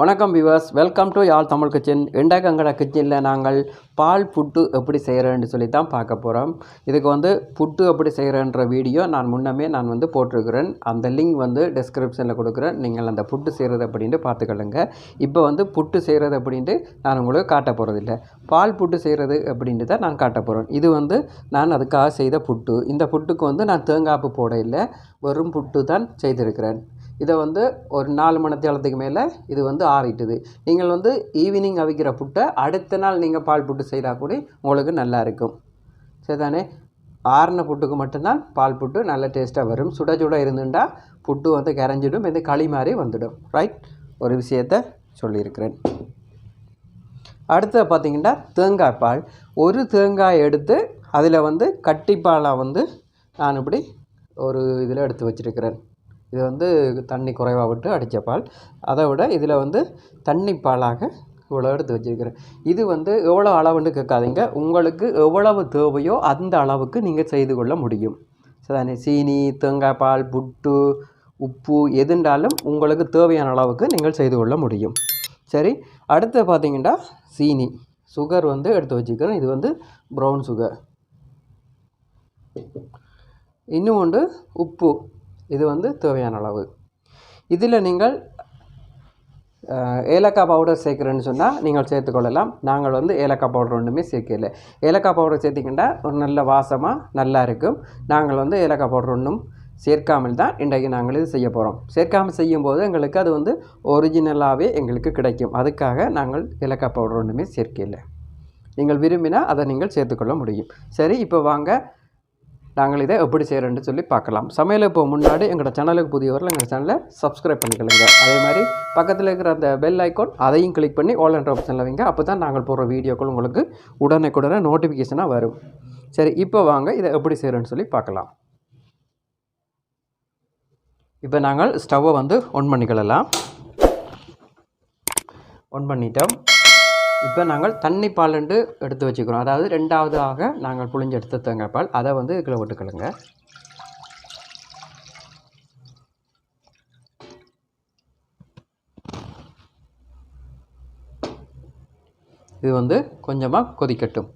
வணக்கம் viewers welcome to Yazh Tamil kitchen. எண்டகங்கடா கிச்சனில் நாங்கள் பால் புட்டு எப்படி செய்கிறேன்னு சொல்லி தான் பார்க்க போகிறோம் இதுக்கு வந்து புட்டு எப்படி செய்கிறேன்ற வீடியோ நான் முன்னமே நான் வந்து போட்டிருக்கிறேன். அந்த லிங்க் வந்து டிஸ்கிரிப்ஷனில் கொடுக்குறேன். நீங்கள் அந்த புட்டு செய்கிறது அப்படின்ட்டு பார்த்துக்கலுங்க இப்போ வந்து புட்டு செய்கிறது அப்படின்ட்டு நான் உங்களுக்கு காட்ட போகிறதில்ல பால் புட்டு செய்கிறது அப்படின்ட்டு தான் நான் காட்ட போகிறேன் இது வந்து நான் அதுக்காக செய்த புட்டு. இந்த புட்டுக்கு வந்து நான் தேங்காய்ப்பு போட இல்லை வெறும் புட்டு தான் செய்திருக்கிறேன். இதை வந்து ஒரு நாலு மணி நேரத்துக்கு மேலே இது வந்து ஆறிட்டுது. நீங்கள் வந்து ஈவினிங் அவிக்கிற புட்டை அடுத்த நாள் நீங்கள் பால் புட்டு செய்தால் கூட உங்களுக்கு நல்லா இருக்கும். சரிதானே? ஆறின புட்டுக்கு மட்டும்தான் பால் புட்டு நல்ல டேஸ்ட்டாக வரும். சுட சுட இருந்துட்டா புட்டு வந்து கரைஞ்சிடும். இது களி மாதிரி வந்துடும். ரைட் ஒரு விஷயத்த சொல்லியிருக்கிறேன். அடுத்தது பார்த்தீங்கன்னா தேங்காய் பால். ஒரு தேங்காய் எடுத்து அதில் வந்து கட்டிப்பாலாக வந்து நான் இப்படி ஒரு இதில் எடுத்து வச்சிருக்கிறேன். இது வந்து தண்ணி குறைவாக விட்டு அடித்த பால். அதை விட இதில் வந்து தண்ணி பாலாக இவ்வளோ எடுத்து வச்சிருக்கிறேன். இது வந்து எவ்வளோ அளவுன்னு கேட்காதீங்க. உங்களுக்கு எவ்வளவு தேவையோ அந்த அளவுக்கு நீங்கள் செய்து கொள்ள முடியும். சரிதானே? சீனி தேங்காய் பால் புட்டு உப்பு எதுண்டாலும் உங்களுக்கு தேவையான அளவுக்கு நீங்கள் செய்து கொள்ள முடியும். சரி அடுத்து பார்த்தீங்கன்னா சீனி. சுகர் வந்து எடுத்து வச்சுக்கிறேன் இது வந்து ப்ரௌன் சுகர். இன்னும் ஒன்று உப்பு. இது வந்து தேவையான அளவு. இதில் நீங்கள் ஏலக்காய் பவுடர் சேர்க்குறேன்னு சொன்னால் நீங்கள் சேர்த்துக்கொள்ளலாம் நாங்கள் வந்து ஏலக்காய் பவுடர் ஒன்றுமே சேர்க்கல. ஏலக்காய் பவுடர் சேர்த்திங்கன்னா ஒரு நல்ல வாசமாக நல்லா இருக்கும். நாங்கள் வந்து ஏலக்காய் பவுடர் ஒன்றும் சேர்க்காமல் தான் இன்றைக்கு நாங்கள் இது செய்ய போகிறோம் சேர்க்காமல் செய்யும்போது எங்களுக்கு அது வந்து ஒரிஜினலாகவே எங்களுக்கு கிடைக்கும். அதுக்காக நாங்கள் ஏலக்காய் பவுடர் ஒன்றுமே சேர்க்கல. நீங்கள் விரும்பினால் அதை நீங்கள் சேர்த்துக்கொள்ள முடியும். சரி இப்போ வாங்க. நாங்கள் இதை எப்படி செய்கிறோன்னு சொல்லி பார்க்கலாம். சமையல் இப்போ முன்னாடி எங்களோட சேனலுக்கு புதியவரில் எங்கள் சேனலை சப்ஸ்கிரைப் பண்ணிக்கலுங்க அதே மாதிரி பக்கத்தில் இருக்கிற அந்த பெல் ஐக்கான் அதையும் கிளிக் பண்ணி ஆல் என்ற ஆப்ஷனில் வைங்க. அப்போ தான் நாங்கள் போடுற வீடியோக்கள் உங்களுக்கு உடனுக்குடனே நோட்டிஃபிகேஷனாக வரும். சரி இப்போ வாங்க இதை எப்படி செய்கிறோன்னு சொல்லி பார்க்கலாம். இப்போ நாங்கள் ஸ்டவ்வை வந்து ஒன் பண்ணிக்கலாம் ஒன் பண்ணிட்டோம். இப்போ நாங்கள் தண்ணி பாலண்டு எடுத்து வச்சுக்கிறோம். அதாவது ரெண்டாவதாக நாங்கள் புளிஞ்சு எடுத்த தேங்காய் பால். அதை வந்து இதில் விட்டுக்கலுங்க இது வந்து கொஞ்சமாக கொதிக்கட்டும்.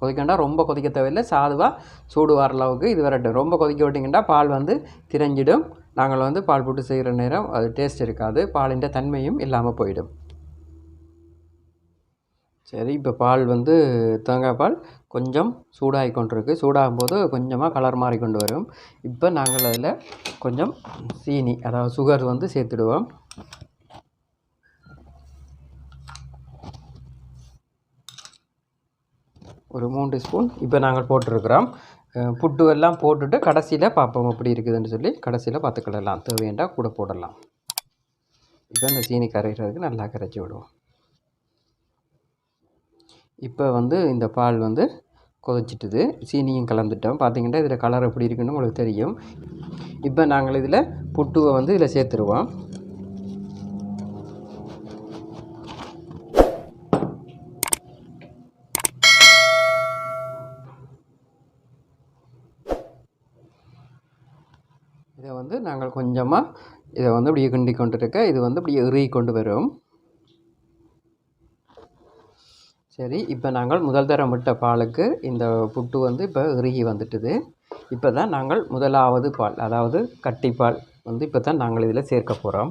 கொதிக்கண்டா ரொம்ப கொதிக்க தேவையில்லை. சாதுவாக சூடு வர அளவுக்கு இது வரட்டும். ரொம்ப கொதிக்க விட்டிங்கன்னா பால் வந்து திரைஞ்சிடும். நாங்கள் வந்து பால் போட்டு செய்கிற நேரம் அது டேஸ்ட் இருக்காது. பாலின்ற தன்மையும் இல்லாமல் போயிடும். சரி இப்போ பால் வந்து தேங்காய் பால் கொஞ்சம் சூடாகி கொண்டிருக்கு. சூடாகும் போது கொஞ்சமாக கலர் மாறி கொண்டு வரும். இப்போ நாங்கள் அதில் கொஞ்சம் சீனி அதாவது சுகர் வந்து சேர்த்துடுவோம். ஒரு மூன்று ஸ்பூன் இப்போ நாங்கள் போட்டிருக்கிறோம். புட்டு எல்லாம் போட்டுட்டு கடைசியில் பார்ப்போம் எப்படி இருக்குதுன்னு சொல்லி. கடைசியில் பார்த்துக்கிடலாம் தேவையாண்டா கூட போடலாம். இப்போ இந்த சீனி கரைகிறதுக்கு நல்லா கரைச்சி விடுவோம். இப்போ வந்து இந்த பால் வந்து கொதிச்சிட்டுது. சீனியும் கலந்துட்டோம். பார்த்தீங்கன்னா இதில் கலர் எப்படி இருக்குன்னு உங்களுக்கு தெரியும். இப்போ நாங்கள் இதில் புட்டுவை வந்து இதில் சேர்த்துருவோம். இதை வந்து நாங்கள் கொஞ்சமாக இதை வந்து அப்படியே கிண்டி கொண்டு இருக்க இது வந்து அப்படியே இறுகி கொண்டு வரும். சரி இப்போ நாங்கள் முதல் தரம் விட்ட பாலுக்கு இந்த புட்டு வந்து இப்போ இறுகி வந்துட்டுது. இப்போ தான் நாங்கள் முதலாவது பால் அதாவது கட்டிப்பால் வந்து இப்போ தான் நாங்கள் இதில் சேர்க்க போகிறோம்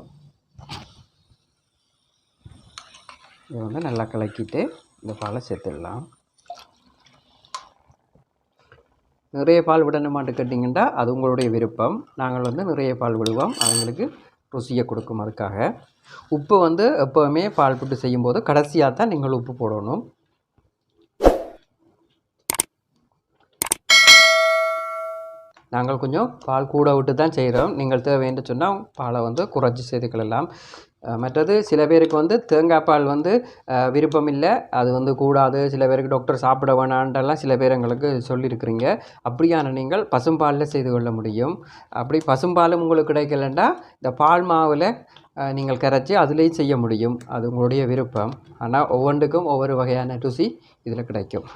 இதை வந்து நல்லா கலக்கிட்டு இந்த பாலை சேர்த்துடலாம். நிறைய பால் விடணுமாட்டு கேட்டிங்கன்னா அது உங்களுடைய விருப்பம். நாங்கள் வந்து நிறைய பால் விடுவோம். அவங்களுக்கு ருசியை கொடுக்கும் அதுக்காக. உப்பு வந்து எப்போவுமே பால் புட்டு செய்யும்போது கடைசியாக தான் நீங்கள் உப்பு போடணும். நாங்கள் கொஞ்சம் பால் கூட விட்டு தான் செய்கிறோம். நீங்கள் தேவை என்று சொன்னால் பாலை வந்து குறைச்சி செய்து கொள்ளலாம். மற்றது சில பேருக்கு வந்து தேங்காய் பால் வந்து விருப்பம் இல்லை. அது வந்து கூடாது. சில பேருக்கு டாக்டர் சாப்பிட வேணான்ட்டெல்லாம் சில பேர் எங்களுக்கு சொல்லியிருக்கிறீங்க. அப்படியான நீங்கள் பசும்பாலில் செய்து கொள்ள முடியும். அப்படி பசும்பாலும் உங்களுக்கு கிடைக்கலன்னா இந்த பால் மாவில் நீங்கள் கரைச்சி அதுலேயும் செய்ய முடியும். அது உங்களுடைய விருப்பம். ஆனால் ஒவ்வொன்றுக்கும் ஒவ்வொரு வகையான ருசி இதில் கிடைக்கும்.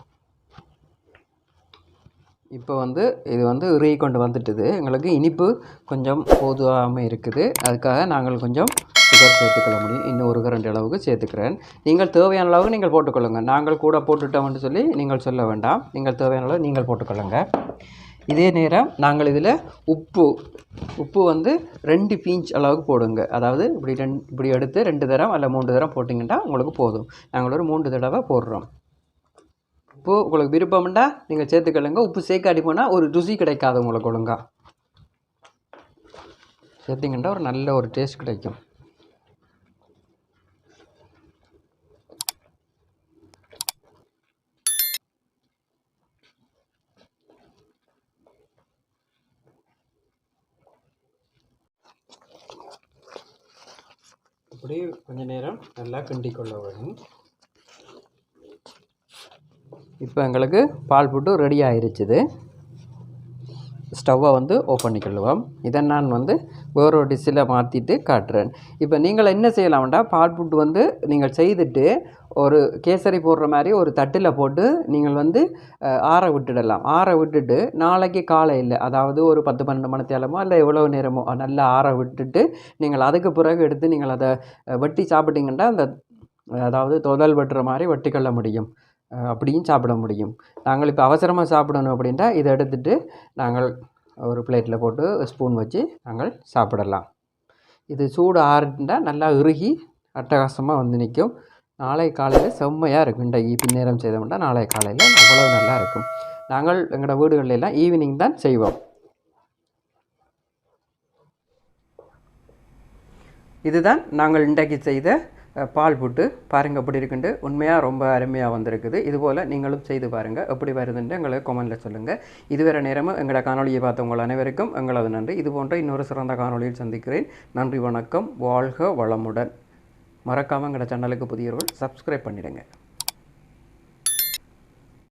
இப்போ வந்து இது வந்து இறுகி கொண்டு வந்துட்டுது. எங்களுக்கு இனிப்பு கொஞ்சம் போதுவாமல் இருக்குது. அதுக்காக நாங்கள் கொஞ்சம் சுகர் சேர்த்துக்கொள்ள முடியும். இன்னும் ஒரு கரண்டி அளவுக்கு சேர்த்துக்கிறேன். நீங்கள் தேவையான அளவுக்கு நீங்கள் போட்டுக்கொள்ளுங்க. நாங்கள் கூட போட்டுட்டோம்னு சொல்லி நீங்கள் சொல்ல வேண்டாம். நீங்கள் தேவையான அளவு நீங்கள் போட்டுக்கொள்ளுங்கள் இதே நேரம் நாங்கள் இதில் உப்பு உப்பு வந்து ரெண்டு பீஞ்ச் அளவுக்கு போடுங்க. அதாவது இப்படி ரெண்டு இப்படி எடுத்து ரெண்டு தரம் அல்ல மூன்று தரம் போட்டிங்கன்னா உங்களுக்கு போதும். நாங்கள் ஒரு மூன்று தடவை போடுறோம். உப்பு உங்களுக்கு விருப்பம்ண்டா நீங்கள் சேர்த்துக்கொள்ளுங்க. உப்பு சேர்க்காடி போனால் ஒரு ருசி கிடைக்காது உங்களுக்கு ஒழுங்கா. சேர்த்திங்கன்னா ஒரு நல்ல ஒரு டேஸ்ட் கிடைக்கும். இப்படி கொஞ்ச நேரம் நல்லா கிண்டி கொள்ள வேணும் இப்போ எங்களுக்கு பால் புட்டு ரெடி ஆயிருச்சுது. ஸ்டவ்வை வந்து ஓப்பன் பண்ணிக்கொள்ளுவோம். இதை நான் வந்து வேற டிஷ்ஷில் மாற்றிட்டு காட்டுறேன். இப்போ நீங்கள் என்ன செய்யலாம்டா? பால் புட்டு வந்து நீங்கள் செய்துட்டு ஒரு கேசரி போடுற மாதிரி ஒரு தட்டில் போட்டு நீங்கள் வந்து ஆற விட்டுடலாம். ஆற விட்டுட்டு நாளைக்கு காலையில் அதாவது ஒரு பத்து பன்னெண்டு மணி தேலமோ இல்லை எவ்வளோ நேரமோ நல்லா ஆற விட்டுட்டு நீங்கள் அதுக்கு பிறகு எடுத்து நீங்கள் அதை வெட்டி சாப்பிட்டீங்கன்னா அந்த அதாவது தொதல் வெட்டுற மாதிரி வெட்டிக்கொள்ள முடியும். அப்படியும் சாப்பிட முடியும். நாங்கள் இப்போ அவசரமாக சாப்பிடணும் அப்படின்ட்டா இதை எடுத்துட்டு நாங்கள் ஒரு பிளேட்டில் போட்டு ஸ்பூன் வச்சு நாங்கள் சாப்பிடலாம். இது சூடு ஆறுட்டா நல்லா இறுகி அட்டகாசமாக வந்து நிற்கும். நாளை காலையில் செம்மையாக இருக்கும். இன்றைக்கு பின்னேரம் செய்தோம்னா நாளை காலையில் அவ்வளோ நல்லா இருக்கும். நாங்கள் எங்களோட வீடுகளில் எல்லாம் ஈவினிங் தான் செய்வோம். இதுதான் நாங்கள் இன்றைக்கு செய்த பால் புட்டு பாருங்கள் எப்படி இருக்குன்ட்டு. உண்மையாக ரொம்ப அருமையாக வந்திருக்குது. இதுபோல் நீங்களும் செய்து பாருங்கள் எப்படி வருதுன்ட்டு எங்களுக்கு கொமெண்டில் சொல்லுங்கள் இதுவரை நேரமும் எங்களோட காணொலியை பார்த்தவங்கள் அனைவருக்கும் எங்களது நன்றி. இது போன்ற இன்னொரு சிறந்த காணொளியில் சந்திக்கிறேன். நன்றி வணக்கம். வாழ்க வளமுடன். மறக்காமல் எங்களோட சேனலுக்கு புதியவர்கள் சப்ஸ்கிரைப் பண்ணிடுங்க.